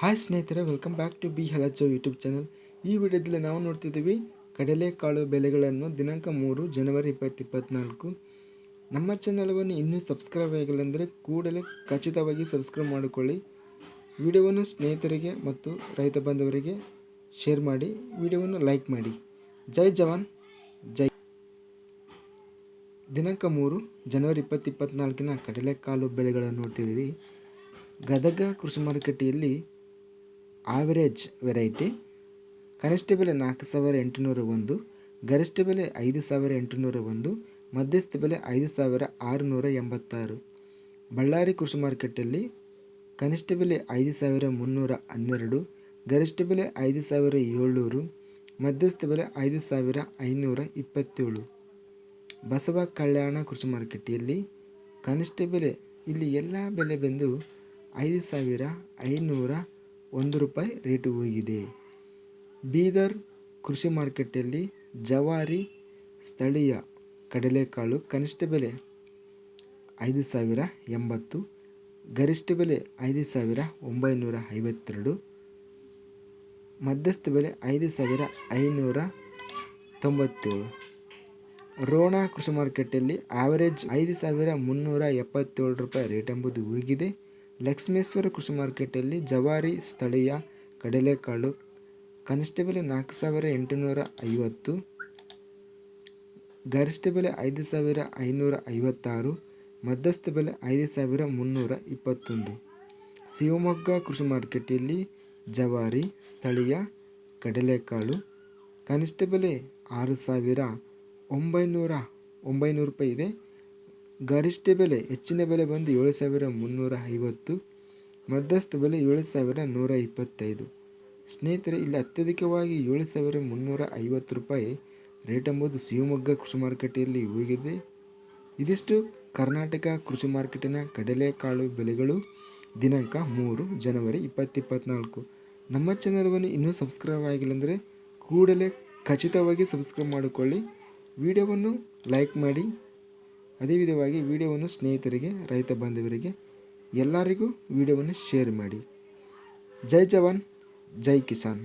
Hi ಸ್ನೇಹಿತರೆ welcome back to B ಹಲಚೋ YouTube channel ಈ ವಿಡಿಯೋದಲ್ಲಿ ನಾವು ನೋಡ್ತಿದ್ದೀವಿ ಕಡಲೆಕಾಳು ಬೆಲೆಗಳನ್ನು ದಿನಾಂಕ ಮೂರು ಜನವರಿ ಇಪ್ಪತ್ತು ಇಪ್ಪತ್ತ್ನಾಲ್ಕು ನಮ್ಮ ಚಾನಲವನ್ನು ಇನ್ನೂ ಸಬ್ಸ್ಕ್ರೈಬ್ ಆಗಿಲ್ಲ ಅಂದರೆ ಕೂಡಲೇ ಖಚಿತವಾಗಿ ಸಬ್ಸ್ಕ್ರೈಬ್ ಮಾಡಿಕೊಳ್ಳಿ. ವಿಡಿಯೋವನ್ನು ಸ್ನೇಹಿತರಿಗೆ ಮತ್ತು ರೈತ ಬಾಂಧವರಿಗೆ ಶೇರ್ ಮಾಡಿ, ವಿಡಿಯೋವನ್ನು ಲೈಕ್ ಮಾಡಿ. ಜೈ ಜವಾನ್, ಜೈ. ದಿನಾಂಕ ಮೂರು ಜನವರಿ ಇಪ್ಪತ್ತು ಇಪ್ಪತ್ತ್ನಾಲ್ಕಿನ ಕಡಲೆಕಾಳು ಬೆಳೆಗಳನ್ನು ನೋಡ್ತಿದ್ದೀವಿ. ಗದಗ ಕೃಷಿ ಮಾರುಕಟ್ಟೆಯಲ್ಲಿ ಆವರೇಜ್ ವೆರೈಟಿ ಕನಿಷ್ಠ ಬೆಲೆ ನಾಲ್ಕು ಸಾವಿರ ಎಂಟುನೂರ ಒಂದು ಗರಿಷ್ಠ ಬೆಲೆ ಐದು ಸಾವಿರ ಎಂಟುನೂರ ಒಂದು ಮಧ್ಯಸ್ಥ ಬೆಲೆ ಐದು ಸಾವಿರ ಆರುನೂರ ಎಂಬತ್ತಾರು. ಬಳ್ಳಾರಿ ಕೃಷಿ ಮಾರುಕಟ್ಟೆಯಲ್ಲಿ ಕನಿಷ್ಠ ಬೆಲೆ ಐದು ಸಾವಿರ ಮುನ್ನೂರ ಹನ್ನೆರಡು ಗರಿಷ್ಠ ಬೆಲೆ ಐದು ಸಾವಿರ ಏಳ್ನೂರು ಮಧ್ಯಸ್ಥ ಬೆಲೆ ಐದು ಸಾವಿರ ಐನೂರ ಇಪ್ಪತ್ತೇಳು. ಬಸವ ಕಲ್ಯಾಣ ಕೃಷಿ ಮಾರುಕಟ್ಟೆಯಲ್ಲಿ ಕನಿಷ್ಠ ಬೆಲೆ ಇಲ್ಲಿ ಎಲ್ಲ ಬೆಲೆ ಬಂದು ಐದು ಸಾವಿರ ಐನೂರ ಒಂದು ರೂಪಾಯಿ ರೇಟ್ ಹೋಗಿದೆ. ಬೀದರ್ ಕೃಷಿ ಮಾರುಕಟ್ಟೆಯಲ್ಲಿ ಜವಾರಿ ಸ್ಥಳೀಯ ಕಡಲೆಕಾಳು ಕನಿಷ್ಠ ಬೆಲೆ ಐದು ಸಾವಿರ ಎಂಬತ್ತು, ಗರಿಷ್ಠ ಬೆಲೆ ಐದು ಸಾವಿರ ಒಂಬೈನೂರ ಐವತ್ತೆರಡು, ಮಧ್ಯಸ್ಥ ಬೆಲೆ ಐದು ಸಾವಿರ ಐನೂರ ತೊಂಬತ್ತೇಳು. ರೋಣ ಕೃಷಿ ಮಾರುಕಟ್ಟೆಯಲ್ಲಿ ಆವರೇಜ್ ಐದು ಸಾವಿರ ಮುನ್ನೂರ ಎಪ್ಪತ್ತೇಳು ರೂಪಾಯಿ ರೇಟ್ ಎಂಬುದು ಹೋಗಿದೆ. ಲಕ್ಷ್ಮೇಶ್ವರ ಕೃಷಿ ಮಾರ್ಕೆಟಲ್ಲಿ ಜವಾರಿ ಸ್ಥಳೀಯ ಕಡಲೆಕಾಳು ಕನಿಷ್ಠ ಬೆಲೆ ನಾಲ್ಕು ಸಾವಿರ ಎಂಟುನೂರ ಐವತ್ತು ಗರಿಷ್ಠ ಬೆಲೆ ಐದು ಸಾವಿರ ಐನೂರ ಐವತ್ತಾರು ಮಧ್ಯಸ್ಥ ಬೆಲೆ ಐದು ಸಾವಿರ ಮುನ್ನೂರ ಇಪ್ಪತ್ತೊಂದು. ಶಿವಮೊಗ್ಗ ಕೃಷಿ ಮಾರ್ಕೆಟಲ್ಲಿ ಜವಾರಿ ಸ್ಥಳೀಯ ಕಡಲೆಕಾಳು ಕನಿಷ್ಠ ಬೆಲೆ ಆರು ಸಾವಿರ ಒಂಬೈನೂರ, ಒಂಬೈನೂರು ರೂಪಾಯಿ ಇದೆ. ಗರಿಷ್ಠ ಬೆಲೆ ಹೆಚ್ಚಿನ ಬೆಲೆ ಬಂದು ಏಳು ಸಾವಿರ ಮುನ್ನೂರ ಐವತ್ತು, ಮಧ್ಯಸ್ಥ ಬೆಲೆ ಏಳು ಸಾವಿರ ನೂರ ಇಪ್ಪತ್ತೈದು. ಸ್ನೇಹಿತರೆ, ಇಲ್ಲಿ ಅತ್ಯಧಿಕವಾಗಿ ಏಳು ಸಾವಿರ ಮುನ್ನೂರ ಐವತ್ತು ರೂಪಾಯಿ ರೇಟ್ ಎಂಬುದು ಶಿವಮೊಗ್ಗ ಕೃಷಿ ಮಾರುಕಟ್ಟೆಯಲ್ಲಿ ಹೋಗಿದೆ ಇದಿಷ್ಟು ಕರ್ನಾಟಕ ಕೃಷಿ ಮಾರ್ಕೆಟಿನ ಕಡಲೆಕಾಳು ಬೆಲೆಗಳು ದಿನಾಂಕ ಮೂರು ಜನವರಿ ಇಪ್ಪತ್ತಿಪ್ಪತ್ನಾಲ್ಕು. ನಮ್ಮ ಚಾನಲ್ವನ್ನು ಇನ್ನೂ ಸಬ್ಸ್ಕ್ರೈಬ್ ಆಗಿಲ್ಲ ಅಂದರೆ ಕೂಡಲೇ ಖಚಿತವಾಗಿ ಸಬ್ಸ್ಕ್ರೈಬ್ ಮಾಡಿಕೊಳ್ಳಿ. ವಿಡಿಯೋವನ್ನು ಲೈಕ್ ಮಾಡಿ. ಅದೇ ವಿಧವಾಗಿ ವಿಡಿಯೋವನ್ನು ಸ್ನೇಹಿತರಿಗೆ ರೈತ ಬಾಂಧವರಿಗೆ ಎಲ್ಲರಿಗೂ ವಿಡಿಯೋವನ್ನು ಶೇರ್ ಮಾಡಿ. ಜೈ ಜವಾನ್ ಜೈ ಕಿಸಾನ್.